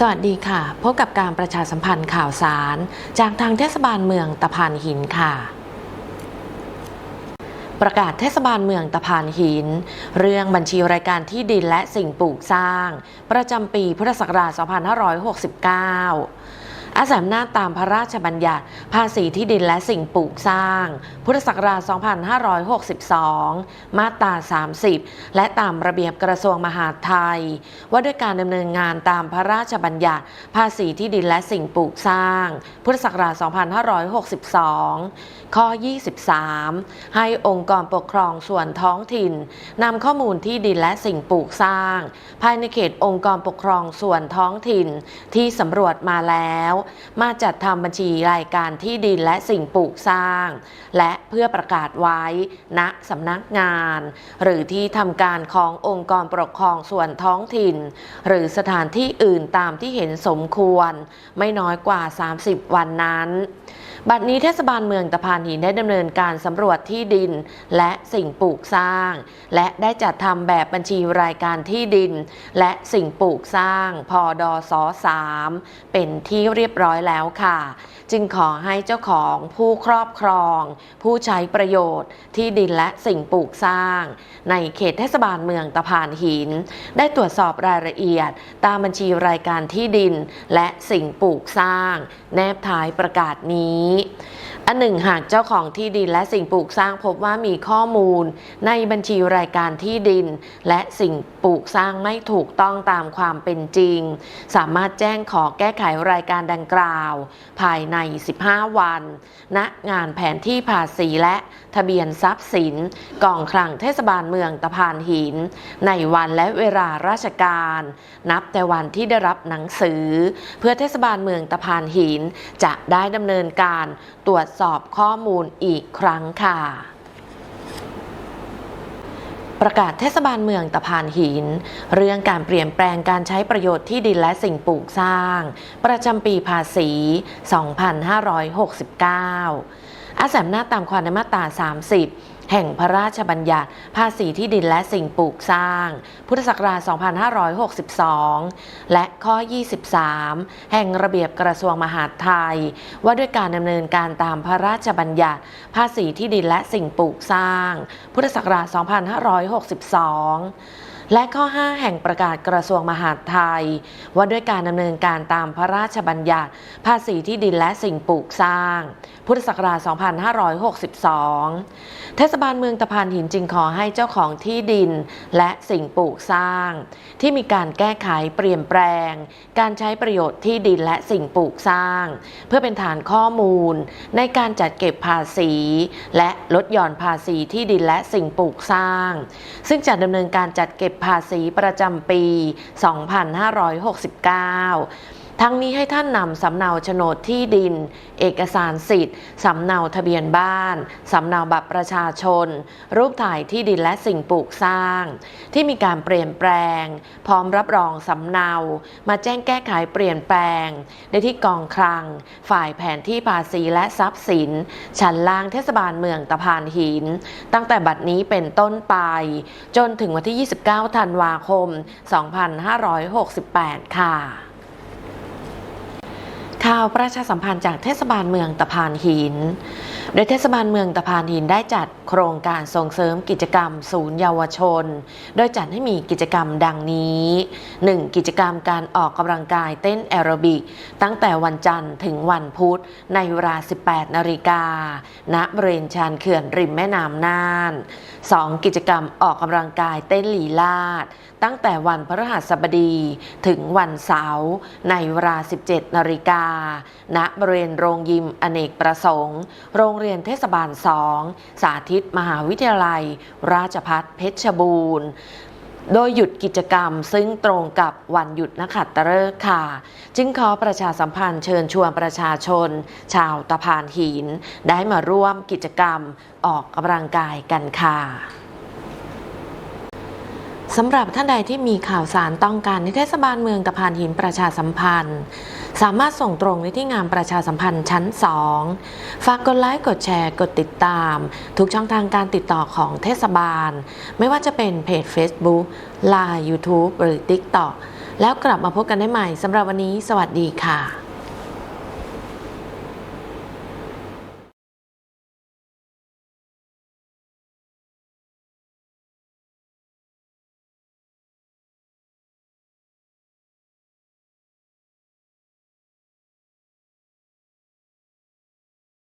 สวัสดีค่ะ พบกับการประชาสัมพันธ์ข่าวสาร จากทางเทศบาลเมืองตะพานหินค่ะ ประกาศเทศบาลเมืองตะพานหิน เรื่องบัญชีรายการที่ดินและสิ่งปลูกสร้าง ประจำปีพุทธศักราช 2569 อาศัยอำนาจตามพระราชบัญญัติ ภาษีที่ดินและสิ่งปลูกสร้าง พุทธศักราช 2562 มาตรา 30 และตามระเบียบกระทรวงมหาดไทย ว่าด้วยการดำเนินงานตามพระราชบัญญัติ ภาษีที่ดินและสิ่งปลูกสร้าง พุทธศักราช 2562 ข้อ 23 ให้องค์กรปกครองส่วนท้องถิ่นนำข้อมูลที่ดินและสิ่งปลูกสร้าง ภายในเขตองค์กรปกครองส่วนท้องถิ่นที่สำรวจมาแล้วมาจัดทำบัญชีรายการที่ดินและสิ่งปลูกสร้าง และเพื่อประกาศไว้ณสำนักงาน หรือที่ทำการขององค์กรปกครองส่วนท้องถิ่น หรือสถานที่อื่นตามที่เห็นสมควร ไม่น้อยกว่า 30 วันนั้น บัดนี้เทศบาลเมืองตะพานหินได้ดำเนินการสำรวจที่ดิน และสิ่งปลูกสร้าง และได้จัดทำแบบบัญชีรายการที่ดิน และสิ่งปลูกสร้างพอดอส3เป็นที่เรียบร้อยแล้วค่ะ จึงขอให้เจ้าของผู้ครอบครอง ผู้ใช้ประโยชน์ ที่ดินและสิ่งปลูกสร้าง ในเขตเทศบาลเมืองตะพานหิน ได้ตรวจสอบรายละเอียด ตามบัญชีรายการที่ดิน และสิ่งปลูกสร้าง แนบท้ายประกาศนี้อันหนึ่งหากเจ้าของที่ดินและสิ่งปลูกสร้างพบว่ามีข้อมูล ในบัญชีรายการที่ดิน และสิ่งปลูกสร้างไม่ถูกต้องตามความเป็นจริง สามารถแจ้งขอแก้ไขรายการดังกล่าว ภายใน 15 วันณงานแผนที่ภาษีและทะเบียนทรัพย์สินกองคลังเทศบาลเมืองตะพานหิน ในวันและเวลาราชการ นับแต่วันที่ได้รับหนังสือ เพื่อเทศบาลเมืองตะพานหินจะได้ดำเนินการตรวจสอบข้อมูลอีกครั้งค่ะประกาศเทศบาลเมืองตะพานหิน เรื่องการเปลี่ยนแปลงการใช้ประโยชน์ที่ดินและสิ่งปลูกสร้าง ประจำปีภาษี 2569 อาศัยอำนาจตามความในมาตรา 30 แห่งพระราชบัญญัติ ภาษีที่ดินและสิ่งปลูกสร้าง พุทธศักราช 2562 และข้อ 23 แห่งระเบียบกระทรวงมหาดไทย ว่าด้วยการดำเนินการตามพระราชบัญญัติ ภาษีที่ดินและสิ่งปลูกสร้าง พุทธศักราช 2562 และข้อ 5 แห่งประกาศกระทรวงมหาดไทย ว่าด้วยการดำเนินการตามพระราชบัญญัติ ภาษีที่ดินและสิ่งปลูกสร้าง พุทธศักราช 2562 เทศบาลเมืองตะพานหินจึงขอให้เจ้าของที่ดิน และสิ่งปลูกสร้าง ที่มีการแก้ไขเปลี่ยนแปลง การใช้ประโยชน์ที่ดินและสิ่งปลูกสร้าง เพื่อเป็นฐานข้อมูล ในการจัดเก็บภาษี และลดหย่อนภาษีที่ดินและสิ่งปลูกสร้าง ซึ่งจะดำเนินการจัดเก็บภาษีประจำปี 2569 ทั้งนี้ให้ท่านนำสำเนาโฉนดที่ดิน เอกสารสิทธิ์สำเนาทะเบียนบ้านสำเนาบัตรประชาชน รูปถ่ายที่ดินและสิ่งปลูกสร้าง ที่มีการเปลี่ยนแปลง พร้อมรับรองสำเนา มาแจ้งแก้ไขเปลี่ยนแปลง ได้ที่กองคลัง ฝ่ายแผนที่ภาษีและทรัพย์สิน ชั้นล่างเทศบาลเมืองตะพานหิน ตั้งแต่บัดนี้เป็นต้นไป จนถึงวันที่ 29 ธันวาคม 2568 ค่ะ ข่าวประชาสัมพันธ์จากเทศบาลเมืองตะพานหิน โดยเทศบาลเมืองตะพานหินได้จัดโครงการส่งเสริมกิจกรรม ศูนย์เยาวชน โดยจัดให้มีกิจกรรมดังนี้ 1. กิจกรรมการออกกำลังกายเต้นแอโรบิก ตั้งแต่วันจันทร์ถึงวันพุธในเวลา 18 นาฬิกา ณ บริเวณชานเขื่อนริมแม่น้ำน่าน 2. กิจกรรมออกกำลังกายเต้นลีลาด ตั้งแต่วันพฤหัสบดีถึงวันเสาร์ในเวลา 17 นาฬิกา ณ บริเวณโรงยิมอเนกประสงค์ โรงเรียนเทศบาล 2 สาธิตมหาวิทยาลัย ราชพัฒเพชรบูรณ์โดยหยุดกิจกรรมซึ่งตรงกับวันหยุดนักขัตฤกษ์ค่ะ จึงขอประชาสัมพันธ์เชิญชวนประชาชน ชาวตะพานหิน ได้มาร่วมกิจกรรมออกกำลังกายกันค่ะ สำหรับท่านใดที่มีข่าวสารต้องการในเทศบาลเมืองตะพานหินประชาสัมพันธ์ สามารถส่งตรงในที่งานประชาสัมพันธ์ชั้น 2 ฝากกดไลค์ กดแชร์ กดติดตาม ทุกช่องทางการติดต่อของเทศบาล ไม่ว่าจะเป็นเพจ Facebook Line YouTube หรือ TikTok แล้วกลับมาพบกันได้ใหม่สำหรับวันนี้ สวัสดีค่ะ